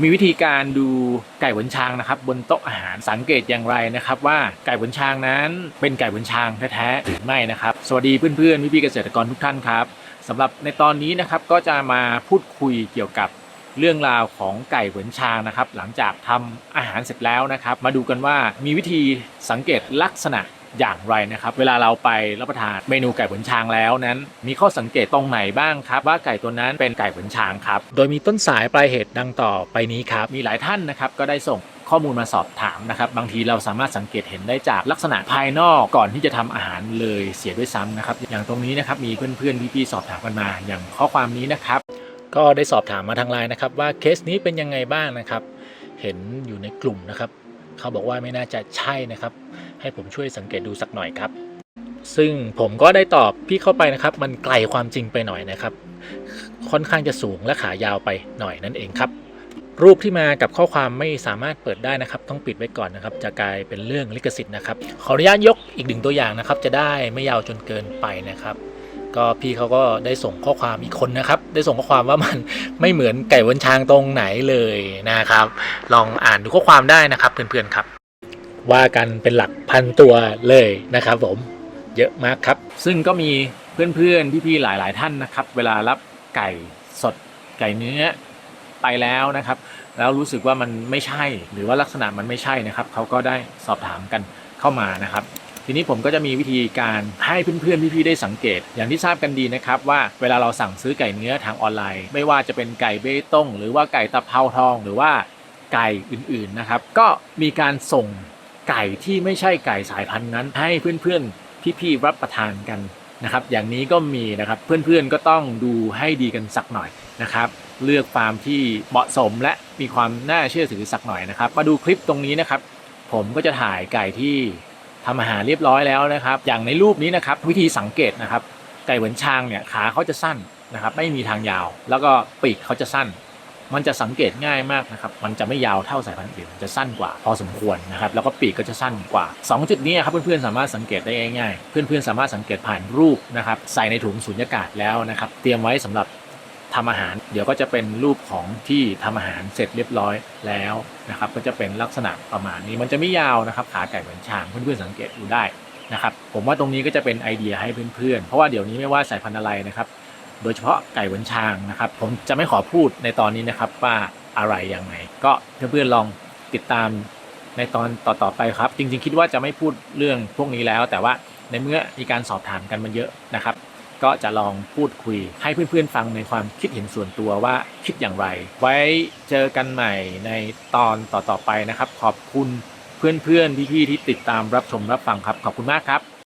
มีวิธีการดูไก่หวนช้างนะครับ บนโต๊ะอาหารสังเกตอย่างไรนะครับ ว่าไก่หวนช้างนั้นเป็นไก่หวนช้างแท้ๆหรือไม่นะครับ สวัสดีเพื่อนๆพี่ๆเกษตรกรทุกท่านครับสำหรับในตอนนี้นะครับก็จะมาพูดคุยเกี่ยวกับเรื่องราวของไก่เหวนชางนะครับ หลังจากทำอาหารเสร็จแล้วนะครับ มาดูกันว่ามีวิธีสังเกตลักษณะ อย่างไรนะครับ เวลาเราไปรับประทานเมนูไก่เหวนชางแล้วนั้น มีข้อสังเกตตรงไหนบ้างครับ ว่าไก่ตัวนั้นเป็นไก่เหวนชางครับ โดยมีต้นสายปลายเหตุดังต่อไปนี้ครับ มีหลายท่านนะครับก็ได้ส่งข้อมูลมาสอบถามนะครับ บางทีเราสามารถสังเกตเห็นได้จากลักษณะภายนอกก่อนที่จะทำอาหารเลยเสียด้วยซ้ำนะครับ อย่างตรงนี้นะครับมีเพื่อนๆพี่ๆสอบถามกันมา อย่างข้อความนี้นะครับ ก็ได้สอบถามมาทางไลน์นะครับว่าเคสนี้เป็นยังไงบ้างนะครับ เห็นอยู่ในกลุ่มนะครับ เขาบอกว่าไม่น่าจะใช่นะครับ ให้ผมช่วยสังเกตดูสักหน่อยครับ ซึ่งผมก็ได้ตอบพี่เข้าไปนะครับ มันไกลความจริงไปหน่อยนะครับ ค่อนข้างจะสูงและขายาวไปหน่อยนั่นเองครับ รูปที่มากับข้อความไม่สามารถเปิดได้นะครับ ต้องปิดไว้ก่อนนะครับ จะกลายเป็นเรื่องลิขสิทธิ์นะครับ ขออนุญาตยกอีกหนึ่งตัวอย่างนะครับ จะได้ไม่ยาวจนเกินไปนะครับก็พี่เขาก็ได้ส่งข้อความอีกคนนะครับ ได้ส่งข้อความว่ามันไม่เหมือนไก่วนชางตรงไหนเลยนะครับ ลองอ่านดูข้อความได้นะครับเพื่อนๆครับ ว่ากันเป็นหลักพันตัวเลยนะครับผมเยอะมากครับ ซึ่งก็มีเพื่อนๆพี่ๆหลาย ๆ ท่านนะครับ เวลารับไก่สดไก่เนื้อไปแล้วนะครับ แล้วรู้สึกว่ามันไม่ใช่ หรือว่าลักษณะมันไม่ใช่นะครับเขาก็ได้สอบถามกันเข้ามานะครับทีนี้ผมก็จะมีวิธีการให้เพื่อนๆพี่ๆได้สังเกต อย่างที่ทราบกันดีนะครับว่าเวลาเราสั่งซื้อไก่เนื้อทางออนไลน์ ไม่ว่าจะเป็นไก่เบตงหรือว่าไก่ตะเภาทอง หรือว่าไก่อื่นๆนะครับ ก็มีการส่ง ไก่ที่ไม่ใช่ไก่สายพันธุ์นั้น ให้เพื่อนๆพี่ๆรับประทานกันนะครับ อย่างนี้ก็มีนะครับเพื่อนๆก็ต้องดูให้ดีกันสักหน่อยนะครับ เลือกฟาร์มที่เหมาะสมและมีความน่าเชื่อถือสักหน่อยนะครับ มาดูคลิปตรงนี้นะครับ ผมก็จะถ่ายไก่ที่ทำอาหารเรียบร้อยแล้วนะครับ อย่างในรูปนี้นะครับวิธีสังเกตนะครับ ไก่เหมือนชางเนี่ยขาเขาจะสั้นนะครับ ไม่มีทางยาว แล้วก็ปีกเขาจะสั้น มันจะสังเกตง่ายมากนะครับมันจะไม่ยาวเท่าสายพันธุ์อื่นจะสั้นกว่าพอสมควรนะครับแล้วก็ปีกก็จะสั้นกว่า 2 จุดนี้ครับเพื่อนๆสามารถสังเกตได้ง่ายๆ เพื่อนๆสามารถสังเกตผ่านรูปนะครับใส่ในถุงสุญญากาศแล้วนะครับเตรียมไว้สำหรับทำอาหาร เดี๋ยวก็จะเป็นรูปของที่ทำอาหารเสร็จเรียบร้อยแล้วนะครับก็จะเป็นลักษณะประมาณนี้มันจะไม่ยาวนะครับขาไก่เหมือนช้างเพื่อนๆสังเกตดูได้นะครับผมว่าตรงนี้ก็จะเป็นไอเดียให้เพื่อนๆ เพราะว่าเดี๋ยวนี้ไม่ว่าสายพันธุ์อะไรนะครับ โดยเฉพาะไก่เหมือนช้างนะครับ ผมจะไม่ขอพูดในตอนนี้นะครับว่าอะไรยังไง ก็เพื่อนๆลองติดตามในตอนต่อๆไปครับ จริงๆ คิดว่าจะไม่พูดเรื่องพวกนี้แล้ว แต่ว่าในเมื่อมีการสอบถามกันมันเยอะนะครับ ก็จะลองพูดคุยให้เพื่อนๆฟังในความคิดเห็นส่วนตัวว่าคิดอย่างไร ไว้เจอกันใหม่ในตอนต่อๆไปนะครับ ขอบคุณเพื่อนๆพี่ๆที่ติดตามรับชมรับฟังครับ ขอบคุณมากครับ